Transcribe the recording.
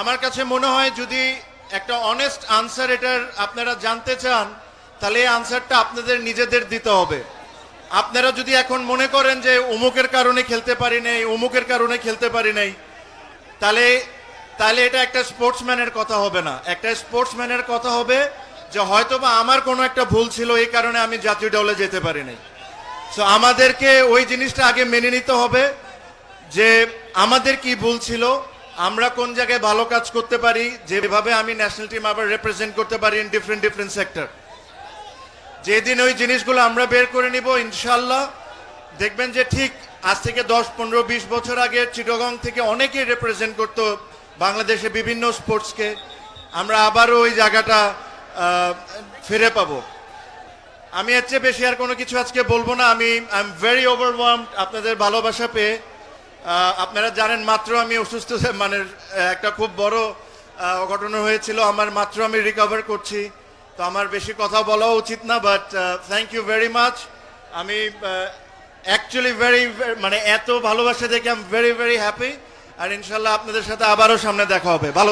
আমার কাছে মনে হয় যদি একটা অনেস্ট আনসার এটার আপনারা জানতে চান, তাহলে এই আনসারটা আপনাদের নিজেদের দিতে হবে। আপনারা যদি এখন মনে করেন যে অমুকের কারণে খেলতে পারি নাই অমুকের কারণে খেলতে পারি নাই, তাহলে তাহলে এটা একটা স্পোর্টসম্যানের কথা হবে না। একটা স্পোর্টসম্যানের কথা হবে যে হয়তো বা আমার কোনো একটা ভুল ছিল, এই কারণে আমি জাতীয় দলে যেতে পারি নাই। সো আমাদেরকে ওই জিনিসটা আগে মেনে নিতে হবে যে আমাদের কি ভুল ছিল আমরা কোন জায়গায় ভালো কাজ করতে পারি, যেভাবে আমি ন্যাশনাল টিম আবার রিপ্রেজেন্ট করতে পারি ইন ডিফারেন্ট ডিফারেন্ট সেক্টর যেদিন ওই জিনিসগুলো আমরা বের করে নিব ইনশাল্লাহ দেখবেন যে ঠিক আজ থেকে দশ, পনেরো, বিশ বছর আগে চিটগং থেকে অনেকেই রিপ্রেজেন্ট করতো বাংলাদেশে বিভিন্ন স্পোর্টসকে আমরা আবারও ওই জায়গাটা ফিরে পাবো। আমি এর চেয়ে বেশি আর কোনো কিছু আজকে বলব না। আমি আই এম ভেরি ওভারওয়ার্ম আপনাদের ভালোবাসা পেয়ে। আপনারা জানেন মাত্র আমি অসুস্থ মানে একটা খুব বড় ঘটনা হয়েছিল। আমার মাত্র আমি রিকভার করছি। তো আমার বেশি কথা বলা উচিত না but thank you very much আমি অ্যাকচুয়ালি ভেরি মানে এত ভালোবাসা দেখে I am very very happy আর ইনশাল্লাহ আপনাদের সাথে আবারও সামনে দেখা হবে। ভালো